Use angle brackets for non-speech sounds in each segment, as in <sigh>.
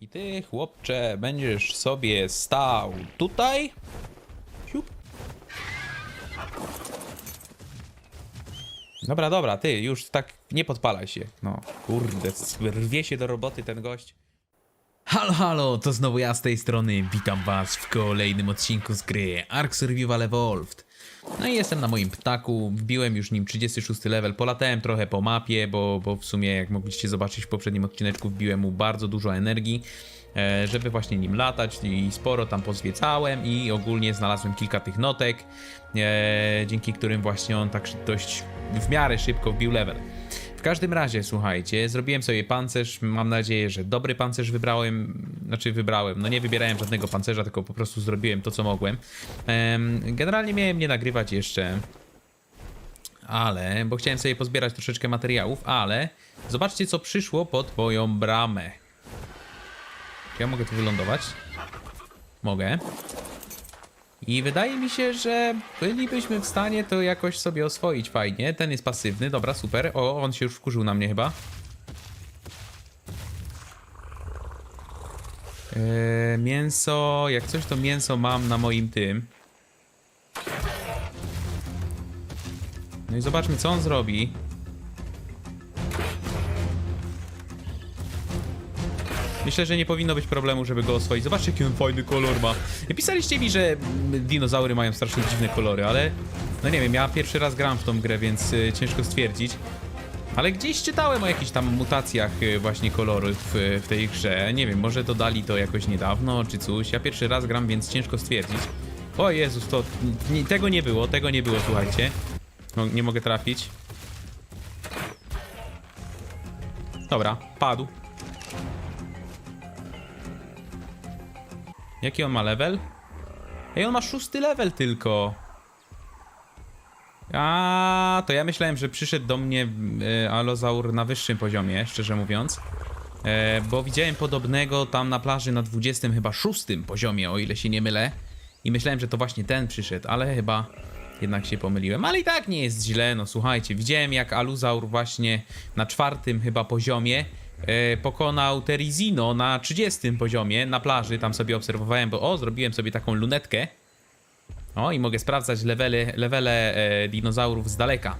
I ty, chłopcze, będziesz sobie stał tutaj. Siup. Dobra, dobra, ty, już tak nie podpalaj się. No, kurde, rwie się do roboty ten gość. Halo, halo, to znowu ja z tej strony. Witam was w kolejnym odcinku z gry Ark Survival Evolved. No i jestem na moim ptaku, wbiłem już nim 36 level, polatałem trochę po mapie, bo, bo w sumie jak mogliście zobaczyć w poprzednim odcineczku wbiłem mu bardzo dużo energii, e, żeby właśnie nim latać i sporo tam pozwiecałem i ogólnie znalazłem kilka tych notek, e, dzięki którym właśnie on tak dość w miarę szybko wbił level. Każdym razie, słuchajcie, zrobiłem sobie pancerz. Mam nadzieję, że dobry pancerz wybrałem. Znaczy, wybrałem. No nie wybierałem żadnego pancerza, tylko po prostu zrobiłem to, co mogłem. Em, generalnie miałem nie nagrywać jeszcze. Ale, bo chciałem sobie pozbierać troszeczkę materiałów, ale zobaczcie, co przyszło pod moją bramę. Czy ja mogę tu wylądować? Mogę. I wydaje mi się, że bylibyśmy w stanie to jakoś sobie oswoić fajnie. Ten jest pasywny, dobra, super. O, on się już wkurzył na mnie chyba. Eee, mięso, jak coś to mięso mam na moim tym. No i zobaczmy co on zrobi. Myślę, że nie powinno być problemu, żeby go oswoić. Zobaczcie, jaki on fajny kolor ma. Pisaliście mi, że dinozaury mają strasznie dziwne kolory, ale... No nie wiem, ja pierwszy raz gram w tą grę, więc y, ciężko stwierdzić. Ale gdzieś czytałem o jakichś tam mutacjach y, właśnie kolorów w, w tej grze. Nie wiem, może dodali to jakoś niedawno, czy coś. Ja pierwszy raz gram, więc ciężko stwierdzić. O Jezus, to... Nie, tego nie było, tego nie było, słuchajcie. No, nie mogę trafić. Dobra, padł. Jaki on ma level? Ej, on ma szósty level tylko. A, to ja myślałem, że przyszedł do mnie e, alozaur na wyższym poziomie, szczerze mówiąc. E, bo widziałem podobnego tam na plaży na 20 chyba szóstym poziomie, o ile się nie mylę. I myślałem, że to właśnie ten przyszedł, ale chyba jednak się pomyliłem. Ale i tak nie jest źle, no słuchajcie. Widziałem jak aluzaur właśnie na czwartym chyba poziomie pokonał Terizino na 30 poziomie na plaży. Tam sobie obserwowałem, bo o, zrobiłem sobie taką lunetkę. O, i mogę sprawdzać levely, levele e, dinozaurów z daleka.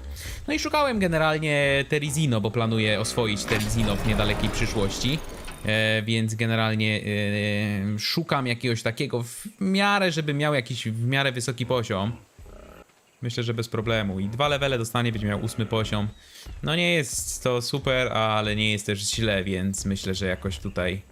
No i szukałem generalnie Terizino, bo planuję oswoić Terizino w niedalekiej przyszłości. E, więc generalnie e, szukam jakiegoś takiego w miarę, żeby miał jakiś w miarę wysoki poziom. Myślę, że bez problemu. I dwa levele dostanie, będzie miał ósmy poziom. No nie jest to super, ale nie jest też źle, więc myślę, że jakoś tutaj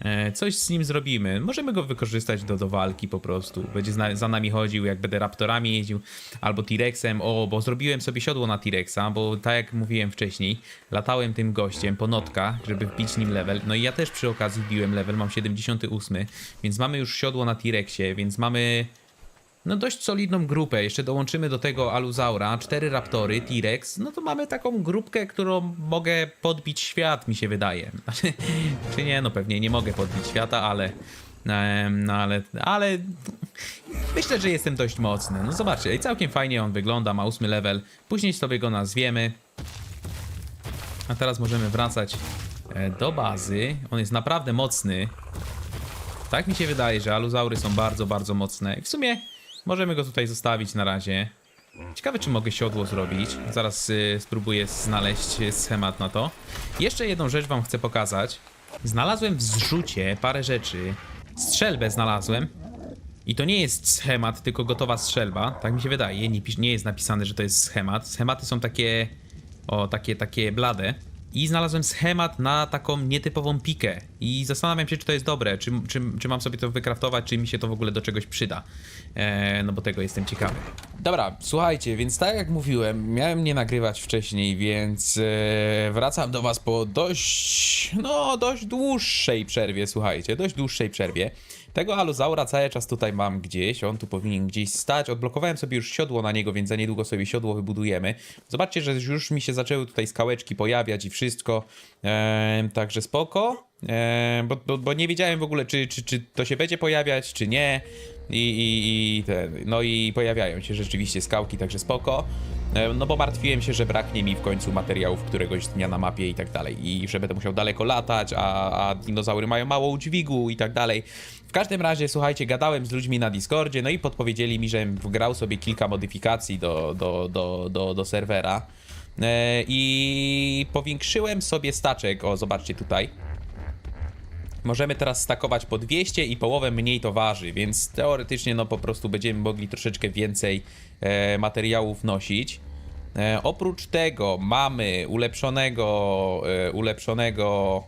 e, coś z nim zrobimy. Możemy go wykorzystać do, do walki po prostu. Będzie za nami chodził, jak będę raptorami jeździł, albo T-Rexem. O, bo zrobiłem sobie siodło na T-Rexa, bo tak jak mówiłem wcześniej, latałem tym gościem po notkach, żeby wbić nim level. No i ja też przy okazji wbiłem level, mam 78, więc mamy już siodło na T-Rexie, więc mamy no dość solidną grupę. Jeszcze dołączymy do tego Aluzaura, cztery Raptory, T-Rex. No to mamy taką grupkę, którą mogę podbić świat, mi się wydaje. <laughs> Czy nie, no pewnie nie mogę podbić świata, ale... No ale, ale myślę, że jestem dość mocny. No zobaczcie, i całkiem fajnie on wygląda, ma ósmy level. Później sobie go nazwiemy. A teraz możemy wracać e, do bazy. On jest naprawdę mocny. Tak mi się wydaje, że aluzaury są bardzo, bardzo mocne. I w sumie możemy go tutaj zostawić na razie. Ciekawe, czy mogę siodło zrobić. Zaraz y, spróbuję znaleźć schemat na to. Jeszcze jedną rzecz wam chcę pokazać. Znalazłem w zrzucie parę rzeczy. Strzelbę znalazłem. I to nie jest schemat, tylko gotowa strzelba. Tak mi się wydaje. Nie, nie jest napisane, że to jest schemat. Schematy są takie... O, takie, takie blade. I znalazłem schemat na taką nietypową pikę. I zastanawiam się, czy to jest dobre, czy, czy, czy mam sobie to wykraftować, czy mi się to w ogóle do czegoś przyda. Eee, no bo tego jestem ciekawy. Dobra, słuchajcie, więc tak jak mówiłem, miałem nie nagrywać wcześniej, więc e, wracam do was po dość, no dość dłuższej przerwie, słuchajcie, dość dłuższej przerwie. Tego aluzaura cały czas tutaj mam gdzieś, on tu powinien gdzieś stać. Odblokowałem sobie już siodło na niego, więc za niedługo sobie siodło wybudujemy. Zobaczcie, że już mi się zaczęły tutaj skałeczki pojawiać i wszystko. Eee, także spoko. Eee, bo, bo, bo nie wiedziałem w ogóle, czy, czy, czy to się będzie pojawiać, czy nie. I, i, i ten, no i pojawiają się rzeczywiście skałki, także spoko. E, No bo martwiłem się, że braknie mi w końcu materiałów któregoś dnia na mapie i tak dalej. I że będę musiał daleko latać, a, a dinozaury mają mało udźwigu i tak dalej. Każdym razie, słuchajcie, gadałem z ludźmi na Discordzie, no i podpowiedzieli mi, że wgrał sobie kilka modyfikacji do, do, do, do, do serwera. E, I powiększyłem sobie staczek, o zobaczcie tutaj. Możemy teraz stakować po 200 i połowę mniej to waży, więc teoretycznie no po prostu będziemy mogli troszeczkę więcej e, materiałów nosić. E, oprócz tego mamy ulepszonego, e, ulepszonego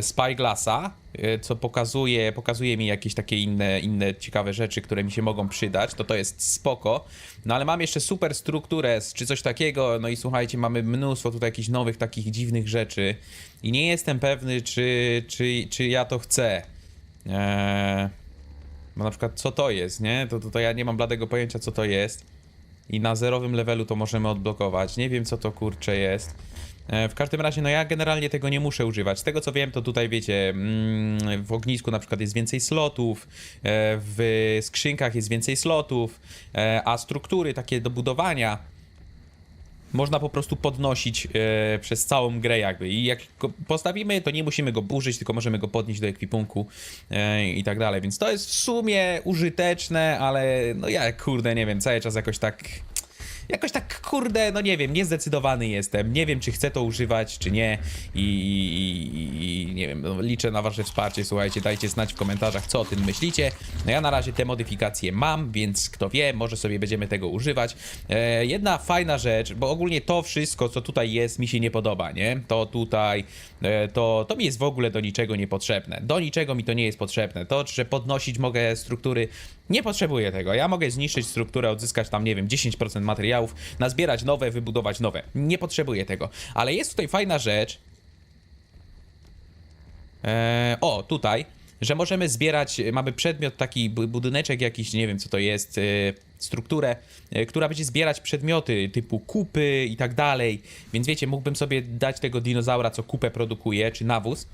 Spyglassa, e, co pokazuje, pokazuje mi jakieś takie inne, inne ciekawe rzeczy, które mi się mogą przydać, to to jest spoko. No ale mam jeszcze super strukturę czy coś takiego, no i słuchajcie, mamy mnóstwo tutaj jakichś nowych takich dziwnych rzeczy i nie jestem pewny, czy, czy, czy ja to chcę. Eee, bo na przykład co to jest, nie? To, to, to ja nie mam bladego pojęcia, co to jest. I na zerowym levelu to możemy odblokować. Nie wiem, co to kurcze jest. E, W każdym razie, no ja generalnie tego nie muszę używać. Z tego co wiem, to tutaj wiecie, mm, w ognisku na przykład jest więcej slotów, e, w skrzynkach jest więcej slotów, e, a struktury takie do budowania można po prostu podnosić przez całą grę jakby i jak postawimy, to nie musimy go burzyć, tylko możemy go podnieść do ekwipunku i tak dalej, więc to jest w sumie użyteczne, ale no ja kurde nie wiem, cały czas jakoś tak jakoś tak, kurde, no nie wiem, niezdecydowany jestem. Nie wiem, czy chcę to używać, czy nie. I, i, i- nie wiem, no, liczę na wasze wsparcie. Słuchajcie, dajcie znać w komentarzach, co o tym myślicie. No ja na razie te modyfikacje mam, więc kto wie, może sobie będziemy tego używać. E, jedna fajna rzecz, bo ogólnie to wszystko, co tutaj jest, mi się nie podoba, nie? To tutaj, e, to, to mi jest w ogóle do niczego niepotrzebne. Do niczego mi to nie jest potrzebne. To, że podnosić mogę struktury, nie potrzebuję tego. Ja mogę zniszczyć strukturę, odzyskać tam, nie wiem, 10% materiałów, nazbierać nowe, wybudować nowe. Nie potrzebuję tego. Ale jest tutaj fajna rzecz. Eee, o, tutaj, że możemy zbierać, mamy przedmiot, taki bu- budyneczek jakiś, nie wiem co to jest, e, strukturę, e, która będzie zbierać przedmioty typu kupy i tak dalej. Więc wiecie, mógłbym sobie dać tego dinozaura, co kupę produkuje, czy nawóz.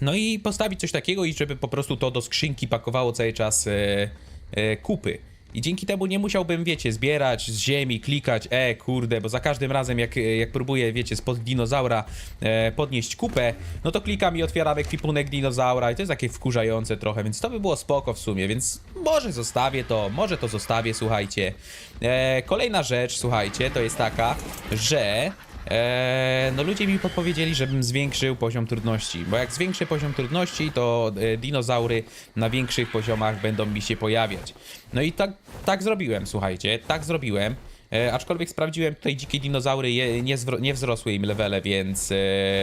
No i postawić coś takiego i żeby po prostu to do skrzynki pakowało cały czas e, e, kupy. I dzięki temu nie musiałbym, wiecie, zbierać z ziemi, klikać, e, kurde, bo za każdym razem jak, jak próbuję, wiecie, spod dinozaura e, podnieść kupę, no to klikam i otwieram ekwipunek dinozaura i to jest takie wkurzające trochę, więc to by było spoko w sumie, więc może zostawię to, może to zostawię, słuchajcie. E, kolejna rzecz, słuchajcie, to jest taka, że Eee, no ludzie mi podpowiedzieli, żebym zwiększył poziom trudności, bo jak zwiększę poziom trudności, to e, dinozaury na większych poziomach będą mi się pojawiać. No i tak, tak zrobiłem, słuchajcie, tak zrobiłem. E, aczkolwiek sprawdziłem tutaj dzikie dinozaury, je, nie, nie wzrosły im levele, więc e,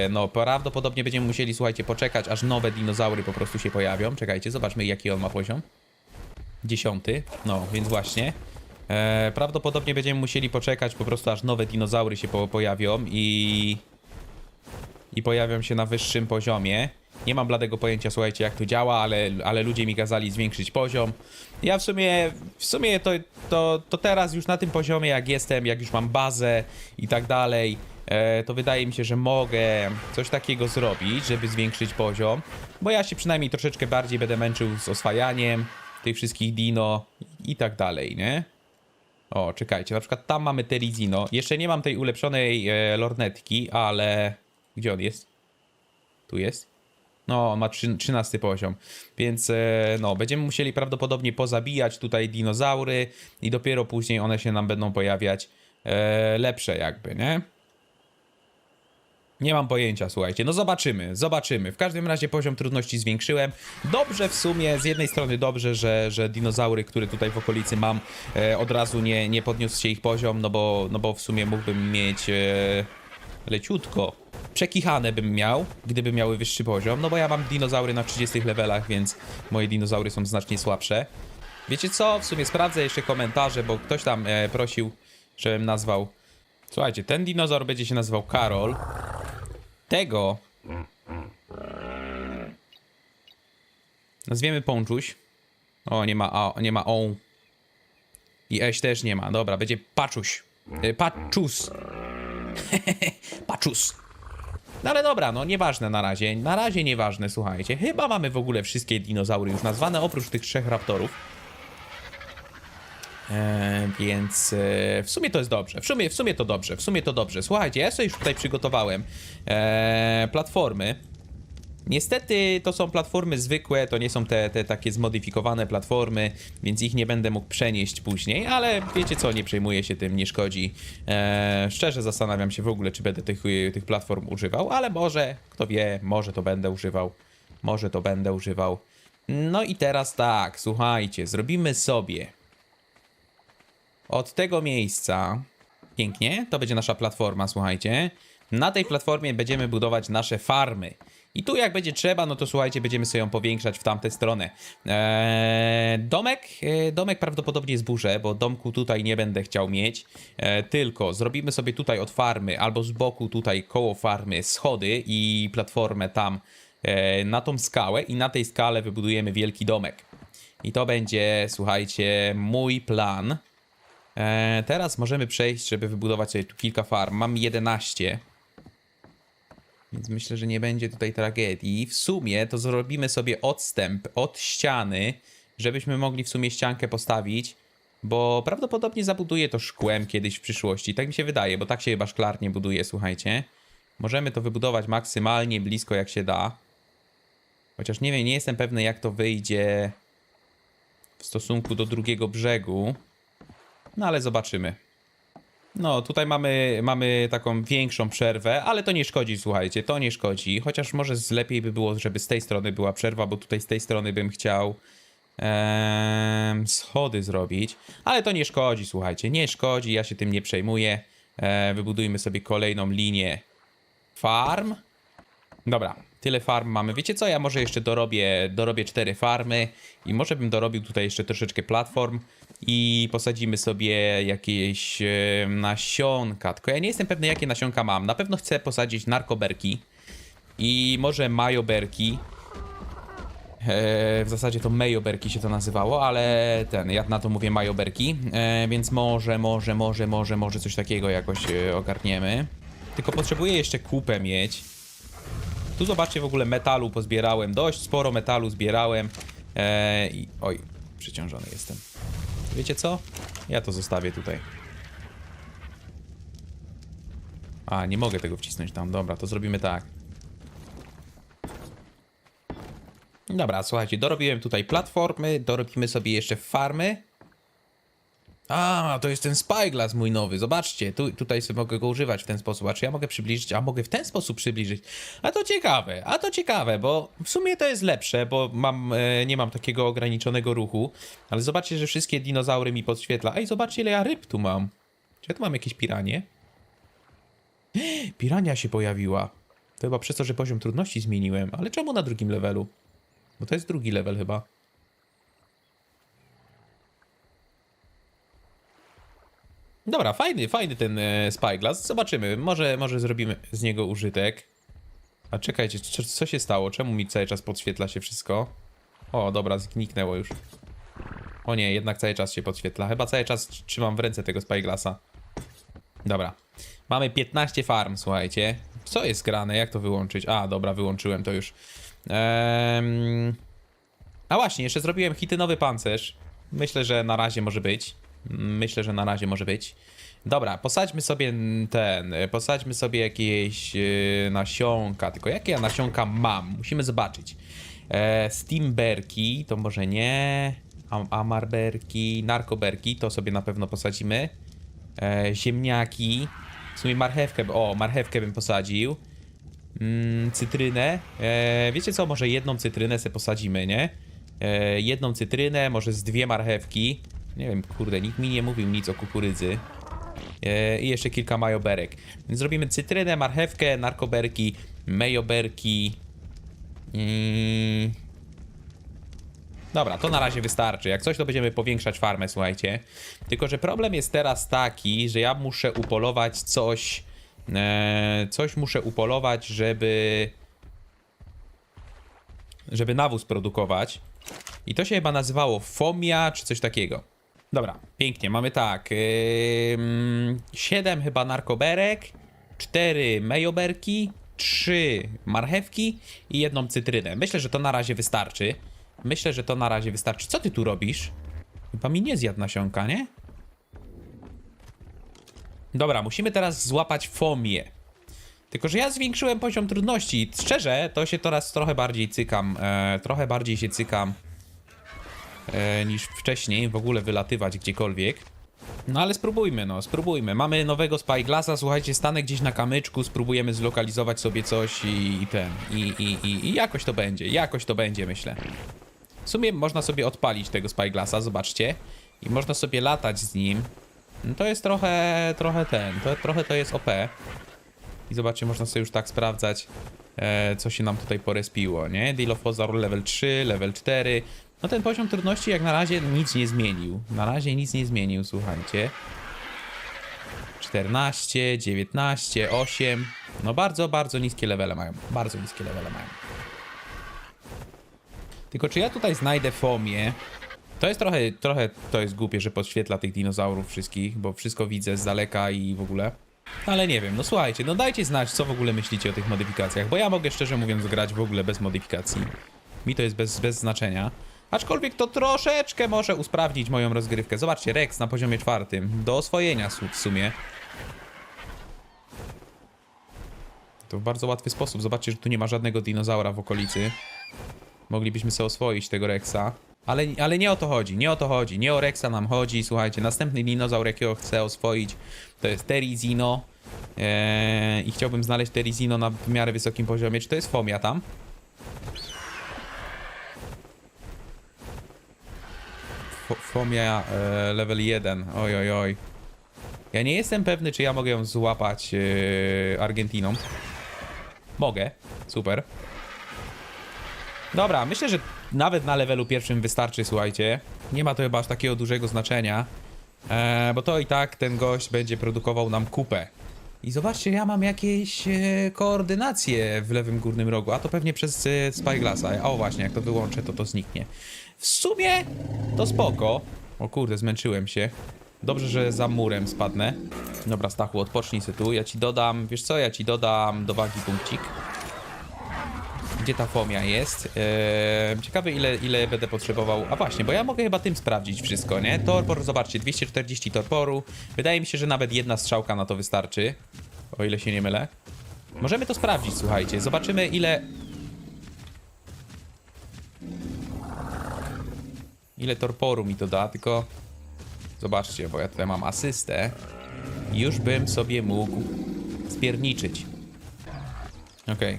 no prawdopodobnie będziemy musieli, słuchajcie, poczekać, aż nowe dinozaury po prostu się pojawią. Czekajcie, zobaczmy jaki on ma poziom. Dziesiąty, no więc właśnie. E, prawdopodobnie będziemy musieli poczekać po prostu aż nowe dinozaury się po, pojawią i... I pojawią się na wyższym poziomie. Nie mam bladego pojęcia, słuchajcie, jak to działa, ale, ale ludzie mi kazali zwiększyć poziom. Ja w sumie, w sumie to, to, to teraz już na tym poziomie, jak jestem, jak już mam bazę i tak dalej, e, to wydaje mi się, że mogę coś takiego zrobić, żeby zwiększyć poziom. Bo ja się przynajmniej troszeczkę bardziej będę męczył z oswajaniem tych wszystkich dino i tak dalej, nie? O, czekajcie, na przykład tam mamy Terizino. Jeszcze nie mam tej ulepszonej e, lornetki, ale... Gdzie on jest? Tu jest? No, on ma trzy- 13 poziom, więc e, no, będziemy musieli prawdopodobnie pozabijać tutaj dinozaury i dopiero później one się nam będą pojawiać e, lepsze jakby, nie? Nie mam pojęcia, słuchajcie. No zobaczymy, zobaczymy. W każdym razie poziom trudności zwiększyłem. Dobrze w sumie, z jednej strony dobrze, że, że dinozaury, które tutaj w okolicy mam, e, od razu nie, nie podniósł się ich poziom, no bo, no bo w sumie mógłbym mieć e, leciutko. Przekichane bym miał, gdyby miały wyższy poziom, no bo ja mam dinozaury na 30 levelach, więc moje dinozaury są znacznie słabsze. Wiecie co? W sumie sprawdzę jeszcze komentarze, bo ktoś tam e, prosił, żebym nazwał... Słuchajcie, ten dinozaur będzie się nazywał Karol. Tego nazwiemy Pączuś. O, nie ma A, nie ma O. I Eś też nie ma. Dobra, będzie Paczuś. Y, Paczus. <laughs> Paczus. No ale dobra, no nieważne na razie. Na razie nieważne, słuchajcie. Chyba mamy w ogóle wszystkie dinozaury już nazwane, oprócz tych trzech raptorów. E, więc e, w sumie to jest dobrze. W sumie, w sumie to dobrze. W sumie to dobrze. Słuchajcie, ja sobie już tutaj przygotowałem e, platformy. Niestety to są platformy zwykłe, to nie są te, te takie zmodyfikowane platformy, więc ich nie będę mógł przenieść później, ale wiecie co, nie przejmuję się tym, nie szkodzi. E, szczerze zastanawiam się w ogóle, czy będę tych, tych platform używał, ale może, kto wie, może to będę używał. Może to będę używał. No i teraz tak, słuchajcie, zrobimy sobie od tego miejsca. Pięknie, to będzie nasza platforma, słuchajcie. Na tej platformie będziemy budować nasze farmy. I tu jak będzie trzeba, no to słuchajcie, będziemy sobie ją powiększać w tamtę stronę. Eee, domek, e, domek prawdopodobnie zburzę, bo domku tutaj nie będę chciał mieć. E, tylko zrobimy sobie tutaj od farmy, albo z boku tutaj koło farmy schody i platformę tam e, na tą skałę i na tej skale wybudujemy wielki domek. I to będzie, słuchajcie, mój plan. E, teraz możemy przejść, żeby wybudować sobie tu kilka farm. Mam 11. Więc myślę, że nie będzie tutaj tragedii. W sumie to zrobimy sobie odstęp od ściany, żebyśmy mogli w sumie ściankę postawić, bo prawdopodobnie zabuduję to szkłem kiedyś w przyszłości. Tak mi się wydaje, bo tak się chyba szklarnie buduje, słuchajcie. Możemy to wybudować maksymalnie blisko jak się da. Chociaż nie wiem, nie jestem pewny jak to wyjdzie w stosunku do drugiego brzegu. No ale zobaczymy. No, tutaj mamy, mamy taką większą przerwę, ale to nie szkodzi, słuchajcie, to nie szkodzi. Chociaż może lepiej by było, żeby z tej strony była przerwa, bo tutaj z tej strony bym chciał schody zrobić. Ale to nie szkodzi, słuchajcie, nie szkodzi, ja się tym nie przejmuję. E, wybudujmy sobie kolejną linię farm. Dobra, tyle farm mamy. Wiecie co, ja może jeszcze dorobię, dorobię cztery farmy i może bym dorobił tutaj jeszcze troszeczkę platform i posadzimy sobie jakieś nasionka. Tylko ja nie jestem pewny, jakie nasionka mam. Na pewno chcę posadzić narkoberki i może majoberki. E, w zasadzie to mejoberki się to nazywało, ale ten, ja na to mówię majoberki, e, więc może, może, może, może, może coś takiego jakoś e, ogarniemy. Tylko potrzebuję jeszcze kupę mieć. Tu zobaczcie w ogóle metalu pozbierałem. Dość sporo metalu zbierałem. I, oj, przeciążony jestem. Wiecie co? Ja to zostawię tutaj. A, nie mogę tego wcisnąć tam. Dobra, to zrobimy tak. Dobra, słuchajcie, dorobiłem tutaj platformy, dorobimy sobie jeszcze farmy. A, to jest ten Spyglass mój nowy, zobaczcie, tu, tutaj sobie mogę go używać w ten sposób, a czy ja mogę przybliżyć, a mogę w ten sposób przybliżyć, a to ciekawe, a to ciekawe, bo w sumie to jest lepsze, bo mam, e, nie mam takiego ograniczonego ruchu, ale zobaczcie, że wszystkie dinozaury mi podświetla, ej, zobaczcie ile ja ryb tu mam, czy ja tu mam jakieś piranie? <gasps> Pirania się pojawiła, to chyba przez to, że poziom trudności zmieniłem, ale czemu na drugim levelu? Bo to jest drugi level chyba. Dobra, fajny, fajny ten e, Spyglass. Zobaczymy, może, może zrobimy z niego użytek. A czekajcie, co, co się stało? Czemu mi cały czas podświetla się wszystko? O, dobra, zniknęło już. O nie, jednak cały czas się podświetla. Chyba cały czas tr- trzymam w ręce tego Spyglassa. Dobra. Mamy 15 farm, słuchajcie. Co jest grane? Jak to wyłączyć? A, dobra, wyłączyłem to już. Ehm... A właśnie, jeszcze zrobiłem hitynowy pancerz. Myślę, że na razie może być. Myślę, że na razie może być. Dobra, posadźmy sobie ten, posadźmy sobie jakieś e, nasionka, tylko jakie ja nasionka mam? Musimy zobaczyć. E, Steamberki, to może nie. Am Amarberki, narkoberki, to sobie na pewno posadzimy. E, ziemniaki, w sumie marchewkę, o, marchewkę bym posadził. Mm, cytrynę. E, wiecie co, może jedną cytrynę sobie posadzimy, nie? E, jedną cytrynę, może z dwie marchewki. Nie wiem, kurde, nikt mi nie mówił nic o kukurydzy. E, I jeszcze kilka majoberek. Więc zrobimy cytrynę, marchewkę, narkoberki, mejoberki. I... Dobra, to na razie wystarczy. Jak coś, to będziemy powiększać farmę, słuchajcie. Tylko, że problem jest teraz taki, że ja muszę upolować coś. E, coś muszę upolować, żeby. Żeby nawóz produkować. I to się chyba nazywało Fomia, czy coś takiego. Dobra, pięknie. Mamy tak. Yy, 7 chyba narkoberek, 4 mejoberki, 3 marchewki i jedną cytrynę. Myślę, że to na razie wystarczy. Myślę, że to na razie wystarczy. Co ty tu robisz? Chyba mi nie zjadł nasionka, nie? Dobra, musimy teraz złapać fomię. Tylko, że ja zwiększyłem poziom trudności. Szczerze, to się teraz trochę bardziej cykam. E, trochę bardziej się cykam niż wcześniej w ogóle wylatywać gdziekolwiek. No ale spróbujmy, no, spróbujmy. Mamy nowego Spyglassa, słuchajcie, stanę gdzieś na kamyczku, spróbujemy zlokalizować sobie coś i, i ten. I, i, i, I jakoś to będzie, jakoś to będzie, myślę. W sumie można sobie odpalić tego Spyglassa, zobaczcie. I można sobie latać z nim. No to jest trochę, trochę ten, to, trochę to jest OP. I zobaczcie, można sobie już tak sprawdzać, e, co się nam tutaj porespiło, nie? Deal of level 3, level 4. No ten poziom trudności jak na razie nic nie zmienił. Na razie nic nie zmienił, słuchajcie. 14, 19, 8. No bardzo, bardzo niskie levele mają. Bardzo niskie levele mają. Tylko czy ja tutaj znajdę fomię? To jest trochę, trochę to jest głupie, że podświetla tych dinozaurów wszystkich, bo wszystko widzę z daleka i w ogóle. Ale nie wiem, no słuchajcie, no dajcie znać, co w ogóle myślicie o tych modyfikacjach, bo ja mogę szczerze mówiąc grać w ogóle bez modyfikacji. Mi to jest bez, bez znaczenia. Aczkolwiek to troszeczkę może usprawnić moją rozgrywkę. Zobaczcie, Rex na poziomie czwartym. Do oswojenia w sumie. To w bardzo łatwy sposób. Zobaczcie, że tu nie ma żadnego dinozaura w okolicy. Moglibyśmy sobie oswoić tego Rexa. Ale, ale nie o to chodzi, nie o to chodzi. Nie o Rexa nam chodzi. Słuchajcie, następny dinozaur, jakiego chcę oswoić, to jest Terizino. Eee, I chciałbym znaleźć Terizino na w miarę wysokim poziomie. Czy to jest Fomia tam? Fomia e, level 1. Oj, oj, oj. Ja nie jestem pewny, czy ja mogę ją złapać e, Argentiną. Mogę. Super. Dobra, myślę, że nawet na levelu pierwszym wystarczy, słuchajcie. Nie ma to chyba aż takiego dużego znaczenia. E, bo to i tak ten gość będzie produkował nam kupę. I zobaczcie, ja mam jakieś e, koordynacje w lewym górnym rogu, a to pewnie przez e, Spyglassa. O właśnie, jak to wyłączę, to to zniknie. W sumie to spoko. O kurde, zmęczyłem się. Dobrze, że za murem spadnę. Dobra, Stachu, odpocznij sobie tu. Ja ci dodam, wiesz co, ja ci dodam do wagi punkcik. Gdzie ta fomia jest? Eee, ciekawy ile, ile będę potrzebował. A właśnie, bo ja mogę chyba tym sprawdzić wszystko, nie? Torpor, zobaczcie, 240 torporu. Wydaje mi się, że nawet jedna strzałka na to wystarczy. O ile się nie mylę. Możemy to sprawdzić, słuchajcie. Zobaczymy ile... Ile torporu mi to da, tylko... Zobaczcie, bo ja tutaj mam asystę. Już bym sobie mógł spierniczyć. Okej.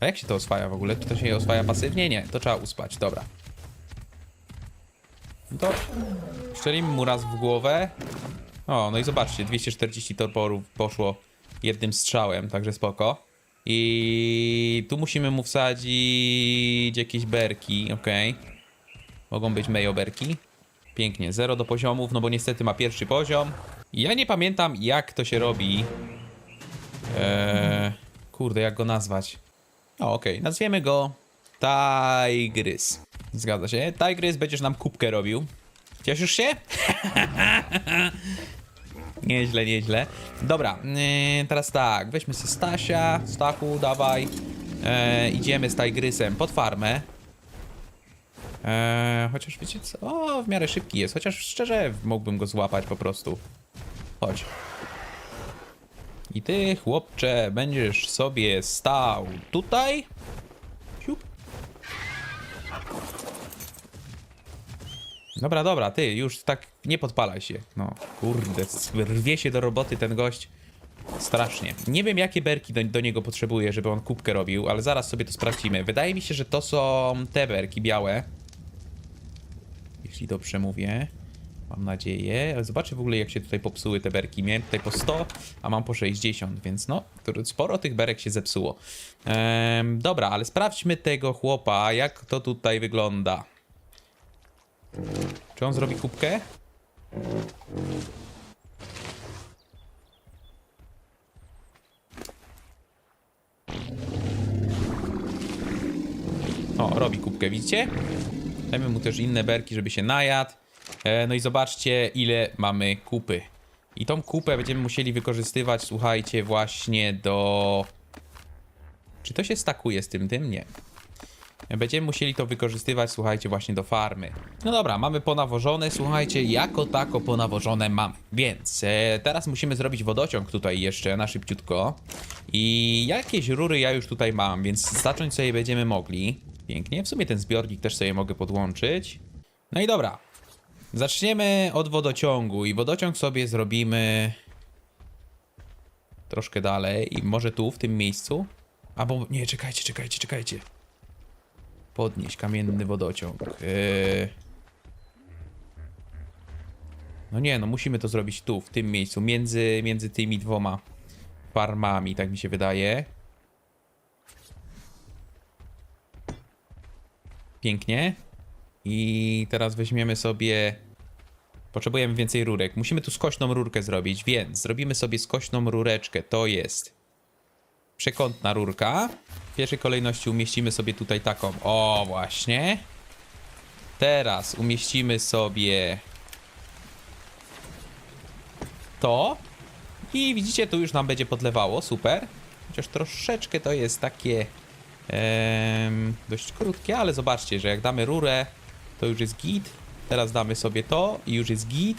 A jak się to oswaja w ogóle? Czy to się oswaja pasywnie? Nie, to trzeba uspać, dobra. No To szczelimy mu raz w głowę. O, no i zobaczcie, 240 torporów poszło jednym strzałem, także spoko. I tu musimy mu wsadzić jakieś berki, okej. Mogą być mejoberki. Pięknie, zero do poziomów, no bo niestety ma pierwszy poziom. Ja nie pamiętam jak to się robi. Eee, kurde, jak go nazwać? O, okej, nazwiemy go Tigrys. Zgadza się. Tigrys będziesz nam kubkę robił. Cieszysz się? <laughs> nieźle, nieźle. Dobra, yy, teraz tak, weźmy sobie Stasia, Stachu, dawaj. Yy, idziemy z Tigrysem pod farmę. Eee, chociaż wiecie co? O, w miarę szybki jest. Chociaż szczerze mógłbym go złapać po prostu. Chodź. I ty, chłopcze, będziesz sobie stał tutaj. Dobra, dobra, ty, już tak nie podpalaj się. No, kurde, rwie się do roboty ten gość. Strasznie. Nie wiem, jakie berki do, do niego potrzebuje, żeby on kubkę robił, ale zaraz sobie to sprawdzimy. Wydaje mi się, że to są te berki białe. Jeśli dobrze mówię. Mam nadzieję. Zobaczę w ogóle, jak się tutaj popsuły te berki. Miałem tutaj po 100, a mam po 60, więc no, sporo tych berek się zepsuło. Ehm, dobra, ale sprawdźmy tego chłopa, jak to tutaj wygląda. Czy on zrobi kubkę? O, robi kubkę, widzicie? Dajmy mu też inne berki, żeby się najadł. E, no i zobaczcie, ile mamy kupy. I tą kupę będziemy musieli wykorzystywać, słuchajcie, właśnie do... Czy to się stakuje z tym tym? Nie. Będziemy musieli to wykorzystywać, słuchajcie, właśnie do farmy. No dobra, mamy ponawożone, słuchajcie, jako tako ponawożone mamy. Więc e, teraz musimy zrobić wodociąg tutaj jeszcze na szybciutko. I jakieś rury ja już tutaj mam, więc zacząć sobie będziemy mogli. Pięknie, w sumie ten zbiornik też sobie mogę podłączyć. No i dobra, zaczniemy od wodociągu i wodociąg sobie zrobimy troszkę dalej i może tu, w tym miejscu. Albo nie, czekajcie, czekajcie, czekajcie. Podnieść kamienny wodociąg. Yy... No nie, no musimy to zrobić tu, w tym miejscu, między, między tymi dwoma farmami, tak mi się wydaje. Pięknie. I teraz weźmiemy sobie. Potrzebujemy więcej rurek. Musimy tu skośną rurkę zrobić, więc zrobimy sobie skośną rureczkę. To jest przekątna rurka. W pierwszej kolejności umieścimy sobie tutaj taką. O, właśnie. Teraz umieścimy sobie to. I widzicie, tu już nam będzie podlewało. Super. Chociaż troszeczkę to jest takie em, dość krótkie, ale zobaczcie, że jak damy rurę, to już jest git. Teraz damy sobie to i już jest git.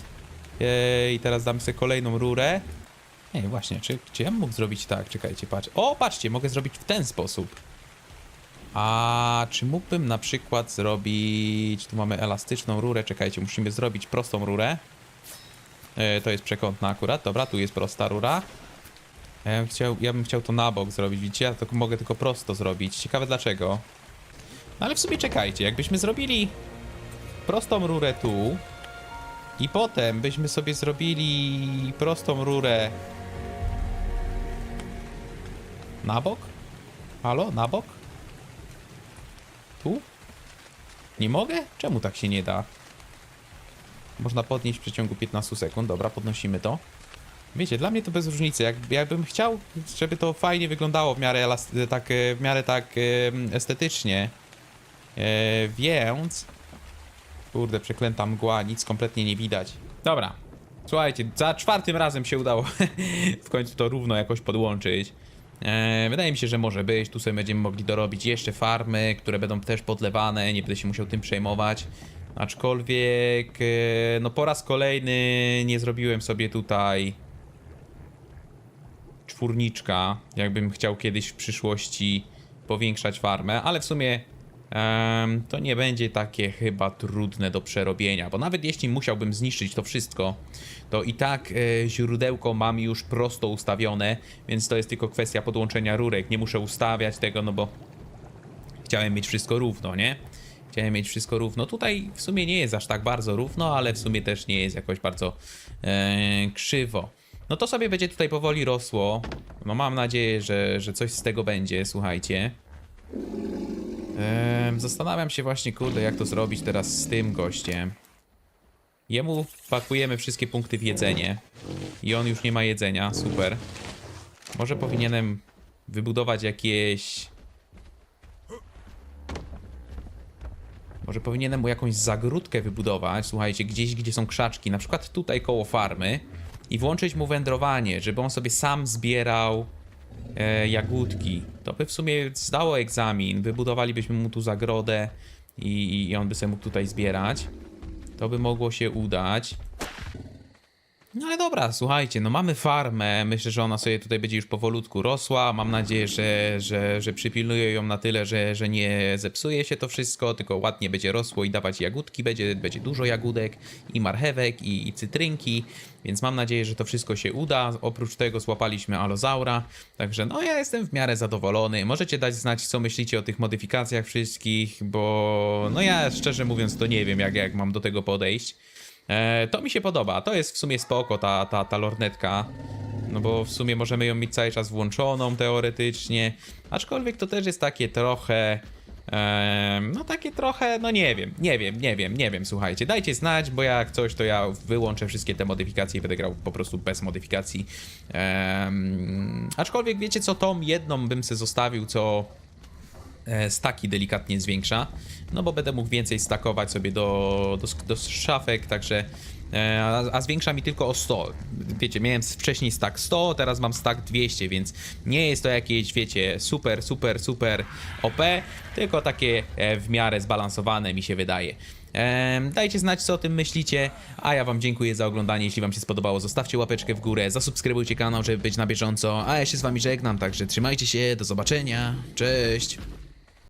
I teraz damy sobie kolejną rurę. Nie, właśnie, czy, czy ja mógł zrobić tak? Czekajcie, patrz. O, patrzcie, mogę zrobić w ten sposób. A czy mógłbym na przykład zrobić... Tu mamy elastyczną rurę, czekajcie, musimy zrobić prostą rurę. E, to jest przekątna akurat, dobra, tu jest prosta rura. Ja bym, chciał, ja bym chciał to na bok zrobić, widzicie? Ja to mogę tylko prosto zrobić. Ciekawe dlaczego. No ale w sumie czekajcie, jakbyśmy zrobili prostą rurę tu i potem byśmy sobie zrobili prostą rurę na bok? Halo? Na bok? Tu? Nie mogę? Czemu tak się nie da? Można podnieść w przeciągu 15 sekund. Dobra, podnosimy to. Wiecie, dla mnie to bez różnicy. Jak, jakbym chciał, żeby to fajnie wyglądało w miarę, tak, e, w miarę tak e, estetycznie. E, więc... Kurde, przeklęta mgła, nic kompletnie nie widać. Dobra, słuchajcie, za czwartym razem się udało <laughs> w końcu to równo jakoś podłączyć. E, wydaje mi się, że może być. Tu sobie będziemy mogli dorobić jeszcze farmy, które będą też podlewane. Nie będę się musiał tym przejmować. Aczkolwiek, e, no po raz kolejny nie zrobiłem sobie tutaj czwórniczka. Jakbym chciał kiedyś w przyszłości powiększać farmę, ale w sumie to nie będzie takie chyba trudne do przerobienia, bo nawet jeśli musiałbym zniszczyć to wszystko, to i tak e, źródełko mam już prosto ustawione, więc to jest tylko kwestia podłączenia rurek. Nie muszę ustawiać tego, no bo chciałem mieć wszystko równo, nie? Chciałem mieć wszystko równo. Tutaj w sumie nie jest aż tak bardzo równo, ale w sumie też nie jest jakoś bardzo e, krzywo. No to sobie będzie tutaj powoli rosło. No mam nadzieję, że, że coś z tego będzie, słuchajcie. Em, zastanawiam się właśnie, kurde, jak to zrobić teraz z tym gościem. Jemu pakujemy wszystkie punkty w jedzenie. I on już nie ma jedzenia, super. Może powinienem wybudować jakieś... Może powinienem mu jakąś zagródkę wybudować, słuchajcie, gdzieś, gdzie są krzaczki, na przykład tutaj koło farmy i włączyć mu wędrowanie, żeby on sobie sam zbierał jagódki. To by w sumie zdało egzamin, wybudowalibyśmy mu tu zagrodę i, i on by sobie mógł tutaj zbierać. To by mogło się udać. No ale dobra, słuchajcie, no mamy farmę. Myślę, że ona sobie tutaj będzie już powolutku rosła. Mam nadzieję, że, że, że przypilnuję ją na tyle, że, że nie zepsuje się to wszystko, tylko ładnie będzie rosło i dawać jagódki. Będzie, będzie dużo jagódek i marchewek i, i cytrynki, więc mam nadzieję, że to wszystko się uda. Oprócz tego złapaliśmy alozaura, także no ja jestem w miarę zadowolony. Możecie dać znać, co myślicie o tych modyfikacjach wszystkich, bo no ja szczerze mówiąc to nie wiem, jak, jak mam do tego podejść. E, to mi się podoba, to jest w sumie spoko ta, ta, ta lornetka. No bo w sumie możemy ją mieć cały czas włączoną teoretycznie. Aczkolwiek to też jest takie trochę. em, no takie trochę, no nie wiem, nie wiem, nie wiem, nie wiem, słuchajcie, dajcie znać, bo jak coś, to ja wyłączę wszystkie te modyfikacje i będę grał po prostu bez modyfikacji. Em, aczkolwiek wiecie co, tą jedną bym se zostawił, co e, staki delikatnie zwiększa, no bo będę mógł więcej stakować sobie do, do, do szafek, także e, a, a zwiększa mi tylko o 100. Wiecie, miałem wcześniej stack 100, teraz mam stack 200, więc nie jest to jakieś, wiecie, super, super, super OP, tylko takie e, w miarę zbalansowane mi się wydaje. Dajcie znać, co o tym myślicie, a ja wam dziękuję za oglądanie. Jeśli wam się spodobało, zostawcie łapeczkę w górę, zasubskrybujcie kanał, żeby być na bieżąco, a ja się z wami żegnam, także trzymajcie się, do zobaczenia, cześć!